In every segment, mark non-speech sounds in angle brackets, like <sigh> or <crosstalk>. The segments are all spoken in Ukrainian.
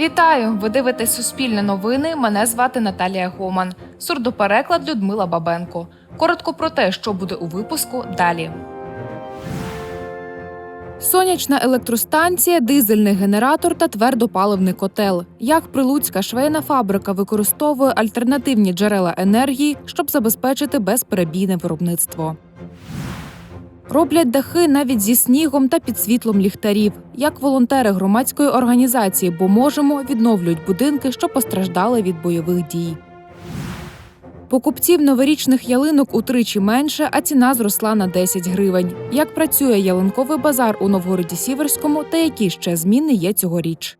Вітаю! Ви дивитесь Суспільне новини. Мене звати Наталія Гоман. Сурдопереклад Людмила Бабенко. Коротко про те, що буде у випуску далі. Сонячна електростанція, дизельний генератор та твердопаливний котел. Як прилуцька швейна фабрика використовує альтернативні джерела енергії, щоб забезпечити безперебійне виробництво. Роблять дахи навіть зі снігом та під світлом ліхтарів. Як волонтери громадської організації «Бо можемо відновлюють будинки, що постраждали від бойових дій. Покупців новорічних ялинок утричі менше, а ціна зросла на 10 гривень. Як працює ялинковий базар у Новгороді Сіверському та які ще зміни є цьогоріч?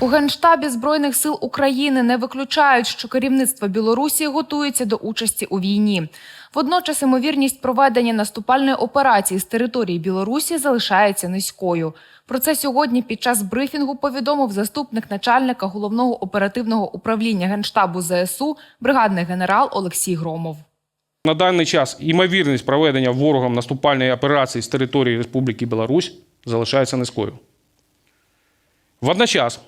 У Генштабі Збройних сил України не виключають, що керівництво Білорусі готується до участі у війні. Водночас ймовірність проведення наступальної операції з території Білорусі залишається низькою. Про це сьогодні під час брифінгу повідомив заступник начальника головного оперативного управління Генштабу ЗСУ бригадний генерал Олексій Громов. На даний час ймовірність проведення ворогом наступальної операції з території Республіки Білорусь залишається низькою. Водночас,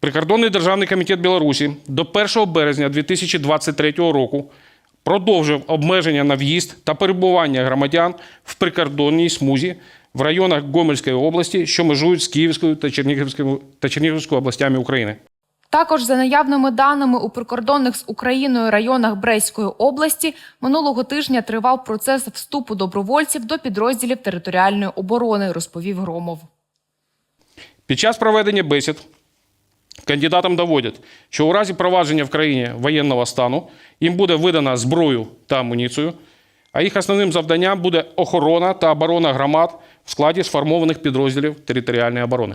Прикордонний державний комітет Білорусі до 1 березня 2023 року продовжив обмеження на в'їзд та перебування громадян в прикордонній смузі в районах Гомельської області, що межують з Київською та Чернігівською та Чернігівською областями України. Також за наявними даними у прикордонних з Україною районах Брестської області минулого тижня тривав процес вступу добровольців до підрозділів територіальної оборони, розповів Громов. Під час проведення бесід кандидатам доводять, що у разі провадження в країні воєнного стану їм буде видана зброю та амуніцію, а їх основним завданням буде охорона та оборона громад в складі сформованих підрозділів територіальної оборони.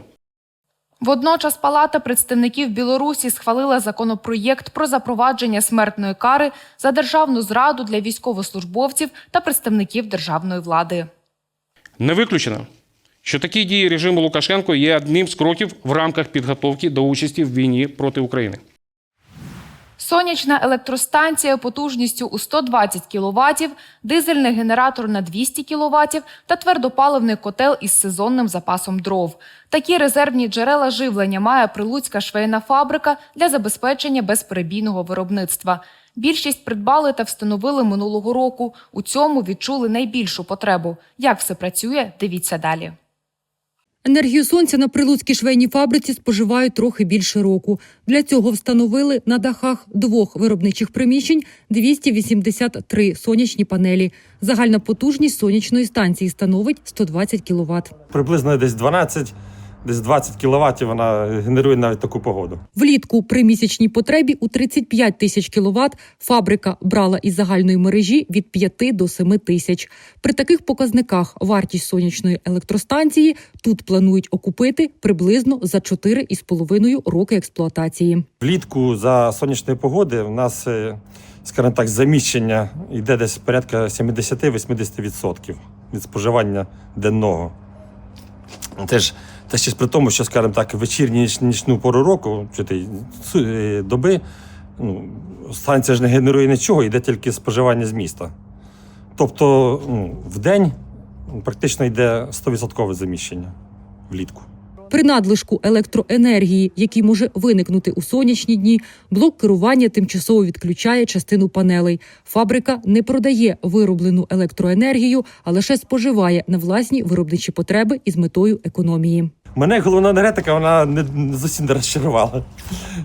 Водночас Палата представників Білорусі схвалила законопроєкт про запровадження смертної кари за державну зраду для військовослужбовців та представників державної влади. Не виключено, що такі дії режиму Лукашенко є одним з кроків в рамках підготовки до участі в війні проти України. Сонячна електростанція потужністю у 120 кВт, дизельний генератор на 200 кВт та твердопаливний котел із сезонним запасом дров. Такі резервні джерела живлення має прилуцька швейна фабрика для забезпечення безперебійного виробництва. Більшість придбали та встановили минулого року. У цьому відчули найбільшу потребу. Як все працює, дивіться далі. Енергію сонця на прилуцькій швейній фабриці споживають трохи більше року. Для цього встановили на дахах двох виробничих приміщень 283 сонячні панелі. Загальна потужність сонячної станції становить 120 кВт. Приблизно десь 12, десь 20 кВт вона генерує навіть таку погоду. Влітку при місячній потребі у 35 тисяч кВт фабрика брала із загальної мережі від 5 до 7 тисяч. При таких показниках вартість сонячної електростанції тут планують окупити приблизно за 4,5 роки експлуатації. Влітку за сонячної погоди в нас, е, скажімо так, заміщення йде десь порядка 70-80% від споживання денного. Це це ще ж при тому, що, скажімо так, вечірню ніч- нічну пору року чи ти, е, доби ну, станція ж не генерує нічого, йде тільки споживання з міста. Тобто ну, в день практично йде 100% заміщення влітку. При надлишку електроенергії, який може виникнути у сонячні дні, блок керування тимчасово відключає частину панелей. Фабрика не продає вироблену електроенергію, а лише споживає на власні виробничі потреби із метою економії. Мене головна енергетика вона не, зовсім не розчарувала.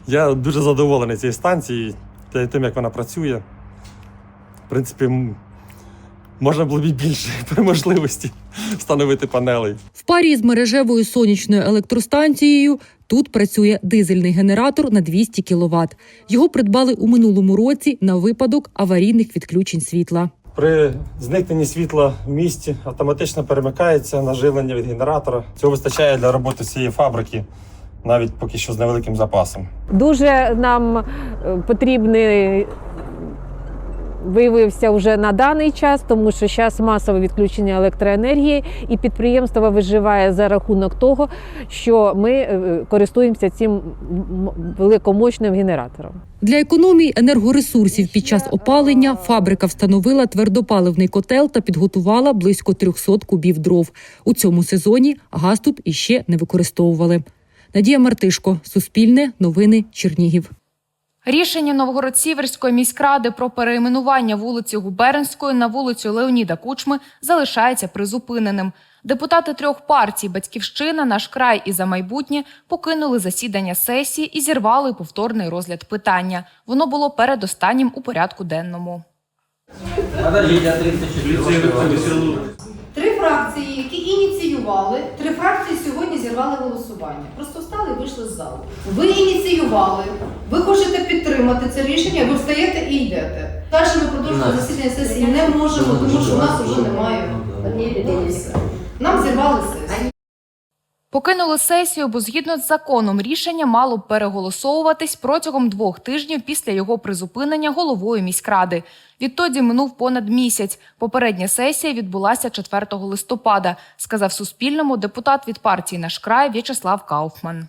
Я дуже задоволений цією станцією, та- тим, як вона працює. В принципі, можна було б і більше <laughs> при можливості встановити панелей. В парі з мережевою сонячною електростанцією тут працює дизельний генератор на 200 кВт. Його придбали у минулому році на випадок аварійних відключень світла. При зникненні світла в місті автоматично перемикається на живлення від генератора. Цього вистачає для роботи цієї фабрики навіть поки що з невеликим запасом. Дуже нам е, потрібний виявився вже на даний час, тому що зараз масове відключення електроенергії, і підприємство виживає за рахунок того, що ми е, користуємося цим великомощним генератором. Для економії енергоресурсів під час опалення фабрика встановила твердопаливний котел та підготувала близько 300 кубів дров. У цьому сезоні газ тут іще не використовували. Надія Мартишко, Суспільне, Новини, Чернігів. Рішення Новгород-Сіверської міськради про перейменування вулиці Губернської на вулицю Леоніда Кучми залишається призупиненим. Депутати трьох партій Батьківщина, наш край і за майбутнє покинули засідання сесії і зірвали повторний розгляд питання. Воно було передостаннім у порядку денному. Подождите, а 34 Три фракції, які ініціювали, три фракції сьогодні зірвали голосування. Просто встали і вийшли з залу. Ви ініціювали, ви хочете підтримати це рішення, ви встаєте і йдете. Далі ми продовжуємо засідання сесії не можемо, тому що у нас вже немає. однієї все. Нам зірвали сесію. Покинули сесію, бо згідно з законом рішення мало б переголосовуватись протягом двох тижнів після його призупинення головою міськради. Відтоді минув понад місяць. Попередня сесія відбулася 4 листопада, сказав Суспільному депутат від партії Наш край В'ячеслав Кауфман.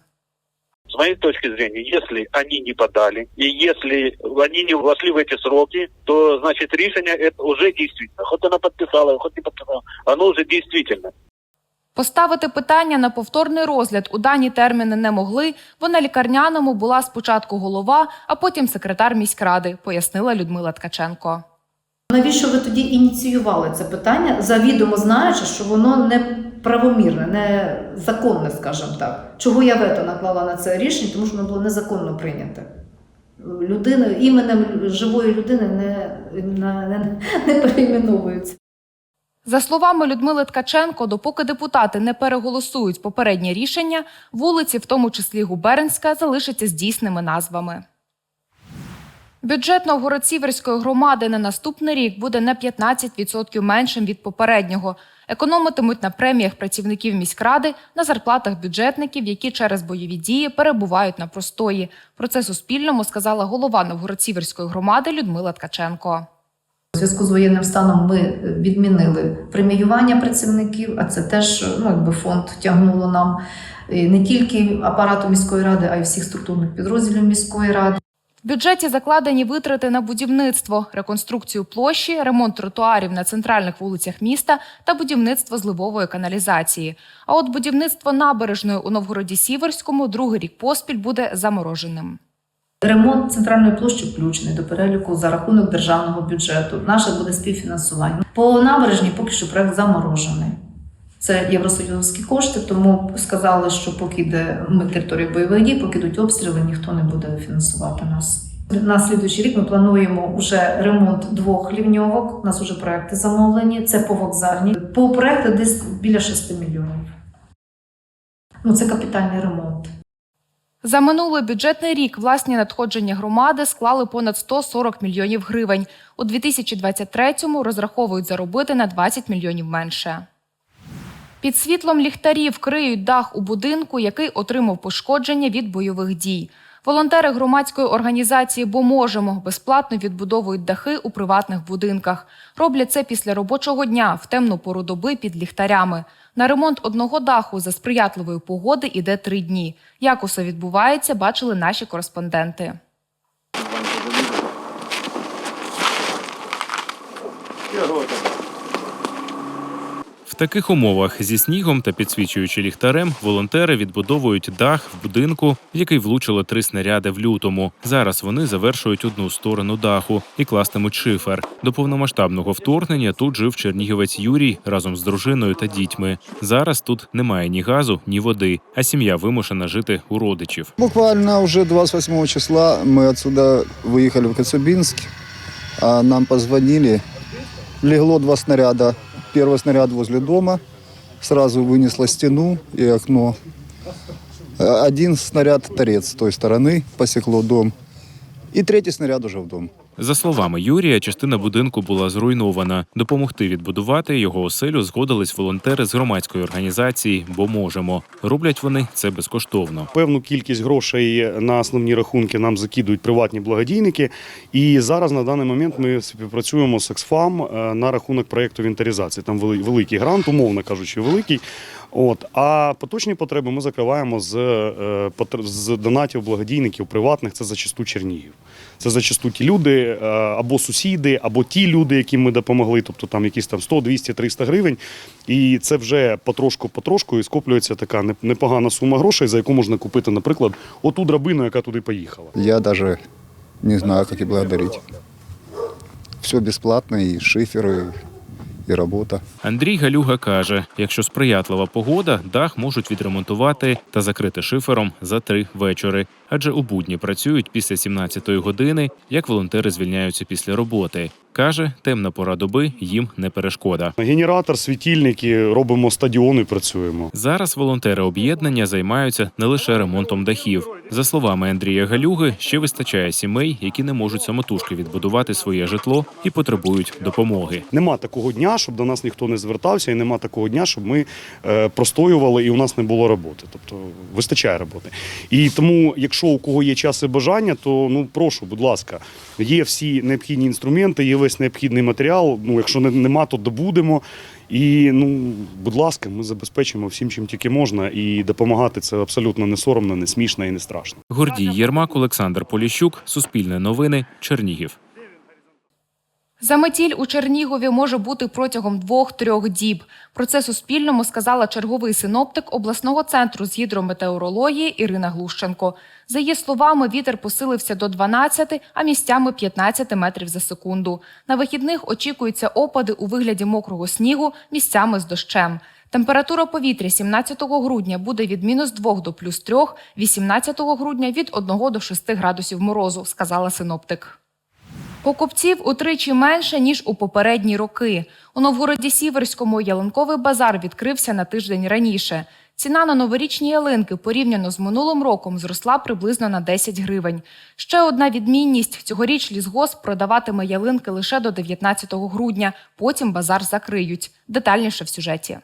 С моей точки зрения, если они не подали, и если они не вошли в эти сроки, то, значит, решение это уже действительно. Хоть она подписала, хоть не подписала, оно уже действительно. Поставити питання на повторний розгляд у дані терміни не могли, бо на лікарняному була спочатку голова, а потім секретар міськради, пояснила Людмила Ткаченко. Навіщо ви тоді ініціювали це питання, завідомо знаючи, що воно не правомірне, не законне, скажімо так. Чого я вето наклала на це рішення, тому що воно було незаконно прийняте. Людина, іменем живої людини не, не, не перейменовується. За словами Людмили Ткаченко, допоки депутати не переголосують попереднє рішення, вулиці, в тому числі Губернська, залишаться з дійсними назвами. Бюджет Новгород-Сіверської громади на наступний рік буде на 15% меншим від попереднього. Економитимуть на преміях працівників міськради, на зарплатах бюджетників, які через бойові дії перебувають на простої. Про це Суспільному сказала голова Новгород-Сіверської громади Людмила Ткаченко. У зв'язку з воєнним станом ми відмінили преміювання працівників, а це теж ну, якби фонд тягнуло нам не тільки апарату міської ради, а й всіх структурних підрозділів міської ради. В бюджеті закладені витрати на будівництво, реконструкцію площі, ремонт тротуарів на центральних вулицях міста та будівництво зливової каналізації. А от будівництво набережної у Новгороді Сіверському другий рік поспіль буде замороженим. Ремонт центральної площі включений до переліку за рахунок державного бюджету. Наше буде співфінансування. По набережній поки що проект заморожений. Це євросоюзські кошти, тому сказали, що поки йде ми територія бойових дій, поки йдуть обстріли, ніхто не буде фінансувати нас. На слідуючий рік ми плануємо вже ремонт двох лівньовок. У нас вже проекти замовлені. Це по вокзальній. По проекту десь біля 6 мільйонів. Ну, це капітальний ремонт. За минулий бюджетний рік власні надходження громади склали понад 140 мільйонів гривень. У 2023-му розраховують заробити на 20 мільйонів менше. Під світлом ліхтарів криють дах у будинку, який отримав пошкодження від бойових дій. Волонтери громадської організації Бо можемо безплатно відбудовують дахи у приватних будинках. Роблять це після робочого дня в темну пору доби під ліхтарями. На ремонт одного даху за сприятливої погоди іде три дні. Як усе відбувається, бачили наші кореспонденти. Таких умовах зі снігом та підсвічуючи ліхтарем, волонтери відбудовують дах в будинку, в який влучило три снаряди в лютому. Зараз вони завершують одну сторону даху і кластимуть шифер. До повномасштабного вторгнення тут жив чернігівець Юрій разом з дружиною та дітьми. Зараз тут немає ні газу, ні води, а сім'я вимушена жити у родичів. Буквально уже 28 числа мы отсюда выехали в Коцюбинск. А Нам позвонили. Легло два снаряда. Первый снаряд возле дома. Сразу вынесло стену и окно. А Один снаряд торец с той стороны посекло дом. И третий снаряд уже в дом. За словами Юрія, частина будинку була зруйнована. Допомогти відбудувати його оселю згодились волонтери з громадської організації, бо можемо. Роблять вони це безкоштовно. Певну кількість грошей на основні рахунки нам закидують приватні благодійники. І зараз на даний момент ми співпрацюємо з Оксфам е, на рахунок проєкту інвентаризації. Там великий грант, умовно кажучи, великий. От а поточні потреби ми закриваємо з, е, з донатів благодійників приватних. Це зачасту Чернігів. Це зачасту ті люди, е, або сусіди, або ті люди, яким ми допомогли, тобто там якісь там 100, 200, 300 гривень. І це вже потрошку-потрошку і скоплюється така непогана сума грошей, за яку можна купити, наприклад, оту драбину, яка туди поїхала. Я навіть не знаю, як і благодарити. Все безплатно, і шифер, и, робота. Андрій Галюга каже: якщо сприятлива погода, дах можуть відремонтувати та закрити шифером за три вечори. Адже у будні працюють після 17-ї години, як волонтери звільняються після роботи. Каже, темна пора доби їм не перешкода. Генератор, світильники, робимо стадіони, працюємо. Зараз волонтери об'єднання займаються не лише ремонтом дахів. За словами Андрія Галюги, ще вистачає сімей, які не можуть самотужки відбудувати своє житло і потребують допомоги. Нема такого дня, щоб до нас ніхто не звертався, і нема такого дня, щоб ми е, простоювали і у нас не було роботи. Тобто вистачає роботи. І тому, якщо у кого є час і бажання, то ну прошу, будь ласка, є всі необхідні інструменти, є весь необхідний матеріал. Ну, якщо не- нема, то добудемо. І ну, будь ласка, ми забезпечимо всім, чим тільки можна, і допомагати це абсолютно не соромно, не смішно і не страшно. Гордій Єрмак, Олександр Поліщук, Суспільне новини, Чернігів. Заметіль у Чернігові може бути протягом двох-трьох діб. Про це Суспільному сказала черговий синоптик обласного центру з гідрометеорології Ірина Глущенко. За її словами, вітер посилився до 12, а місцями 15 метрів за секунду. На вихідних очікуються опади у вигляді мокрого снігу, місцями з дощем. Температура повітря 17 грудня буде від мінус 2 до плюс 3, 18 грудня від 1 до 6 градусів морозу, сказала синоптик. Покупців утричі менше ніж у попередні роки. У Новгороді Сіверському ялинковий базар відкрився на тиждень раніше. Ціна на новорічні ялинки порівняно з минулим роком зросла приблизно на 10 гривень. Ще одна відмінність: цьогоріч лісгосп продаватиме ялинки лише до 19 грудня. Потім базар закриють. Детальніше в сюжеті.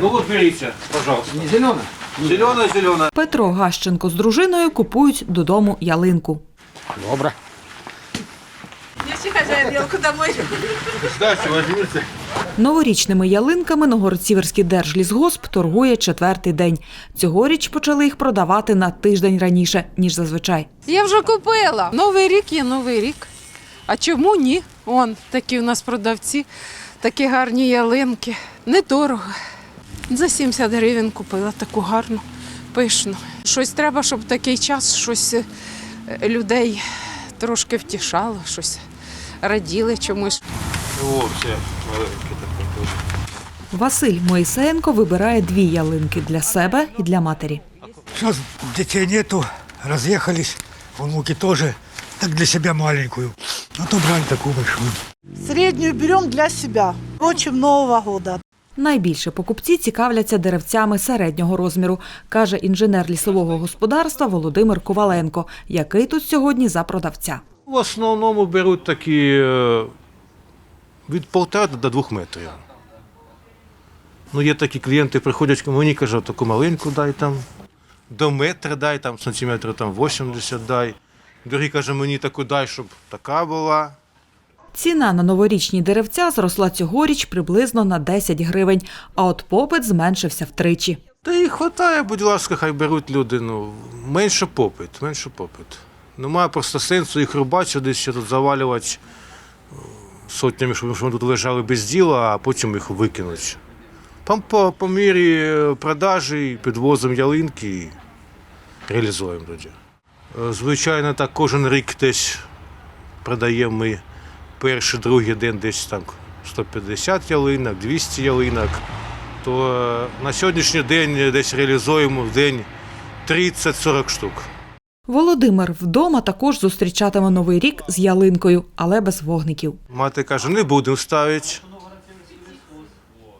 Ну вот берите, пожалуйста. Не зеленая? Зеленая, зеленая. Петро Гащенко з дружиною купують додому ялинку. Добре. Кстати, возьмите. Новорічними ялинками Новгород-Сіверський держлісгосп торгує четвертий день. Цьогоріч почали їх продавати на тиждень раніше, ніж зазвичай. Я вже купила. Новий рік є новий рік. А чому ні? Он такі у нас продавці, такі гарні ялинки. Недорого. За 70 гривень купила таку гарну, пишну. Щось треба, щоб в такий час щось е, людей трошки втішало, щось раділи чомусь. О, все, маленький. Василь Моїсеєнко вибирає дві ялинки для себе і для матері. Сейчас детей нету, разъехались, внуки тоже, так для себя маленькую. А то брали такую большую. Середню беремо для себе. Хочемо Нового года. Найбільше покупці цікавляться деревцями середнього розміру, каже інженер лісового господарства Володимир Коваленко, який тут сьогодні за продавця. В основному беруть такі е, від полтора до двох метрів. Ну, є такі клієнти, приходять мені кажуть, таку маленьку дай там, до метра дай, там сантиметрів там 80 дай. Другі каже, мені таку дай, щоб така була. Ціна на новорічні деревця зросла цьогоріч приблизно на 10 гривень, а от попит зменшився втричі. Та їх хватає, будь ласка, хай беруть люди. Ну, менше попит, менше попит. Немає просто сенсу їх рубати, десь ще тут завалювати е, сотнями, щоб вони тут лежали без діла, а потім їх викинуть. Там по, по мірі е, продажі підвозимо ялинки і реалізуємо тоді. Е, Звичайно, так кожен рік десь продаємо ми перший, другий день десь там 150 ялинок, 200 ялинок то на сьогоднішній день десь реалізуємо в день 30-40 штук. Володимир вдома також зустрічатиме новий рік з ялинкою, але без вогників. Мати каже, не будемо ставити.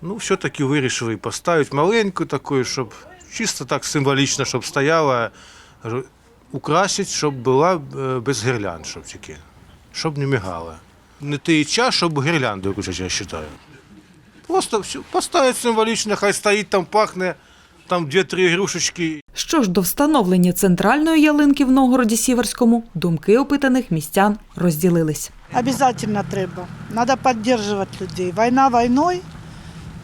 Ну, все-таки вирішили поставити маленьку таку, щоб чисто так символічно, щоб стояла, украсить, щоб була е, без гірлянд, щоб тільки, щоб не мігала. Не той час, щоб гірлянду я вважаю. Просто все, поставити символічно, хай стоїть там, пахне, там дві-три ігрушечки, Що ж до встановлення центральної ялинки в Новгороді Сіверському, думки опитаних містян розділились. Обязательно треба. Надо поддерживать людей. Война войной,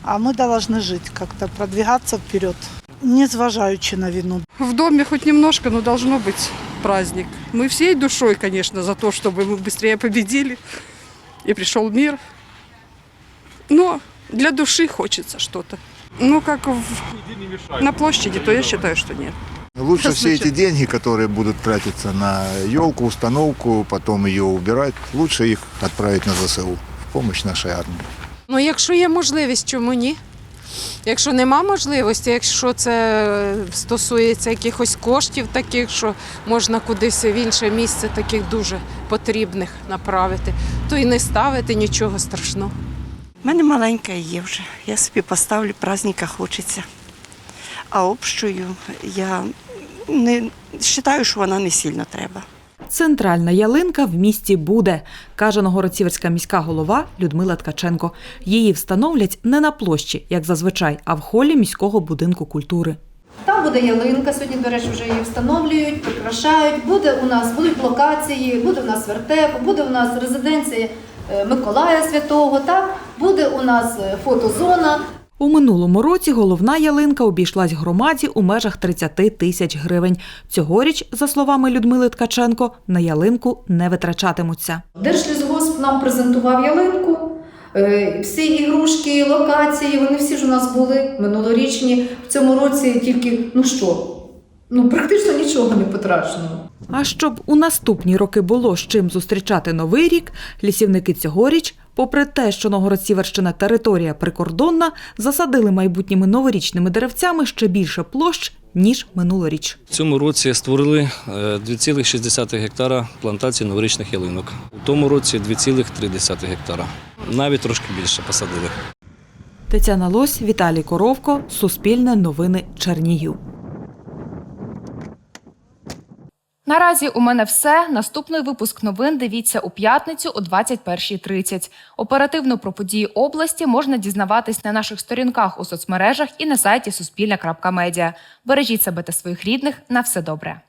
а мы должны жить как-то, продвигаться вперед. Не зважаючи на війну. В доме хоть немножко, но должно быть. праздник. Мы всей душой, конечно, за то, чтобы мы быстрее победили и пришел мир. Но для души хочется что-то. Ну, как в- на площади, то я считаю, что нет. Лучше все эти деньги, которые будут тратиться на елку, установку, потом ее убирать, лучше их отправить на ЗСУ в помощь нашей армии. Ну, якщо є можливість, чому ні? Якщо нема можливості, якщо це стосується якихось коштів таких, що можна кудись в інше місце таких дуже потрібних направити, то і не ставити нічого страшного. У мене маленька є вже. Я собі поставлю, праздника хочеться. А общою я не вважаю, що вона не сильно треба. Центральна ялинка в місті буде, каже Новгородцівська міська голова Людмила Ткаченко. Її встановлять не на площі, як зазвичай, а в холі міського будинку культури. Там буде ялинка, сьогодні, до речі, вже її встановлюють, прикрашають. Буде у нас будуть локації, буде у нас вертеп, буде у нас резиденція Миколая Святого, так? буде у нас е, фотозона. У минулому році головна ялинка обійшлась громаді у межах 30 тисяч гривень. Цьогоріч, за словами Людмили Ткаченко, на ялинку не витрачатимуться. Держлісгосп нам презентував ялинку. Е, Всі ігрушки, локації, вони всі ж у нас були минулорічні. В цьому році тільки, ну що, ну практично нічого не потрачено. А щоб у наступні роки було з чим зустрічати новий рік, лісівники цьогоріч, попри те, що Новгород-Сіверщина територія прикордонна, засадили майбутніми новорічними деревцями ще більше площ, ніж минулоріч. В цьому році створили е, 2,6 гектара плантації новорічних ялинок. У тому році 2,3 гектара. Навіть трошки більше посадили. Тетяна Лось, Віталій Коровко, Суспільне новини Чернігів. Наразі у мене все. Наступний випуск новин дивіться у п'ятницю о 21.30. Оперативно про події області можна дізнаватись на наших сторінках у соцмережах і на сайті Суспільне.Медіа. Бережіть себе та своїх рідних. На все добре.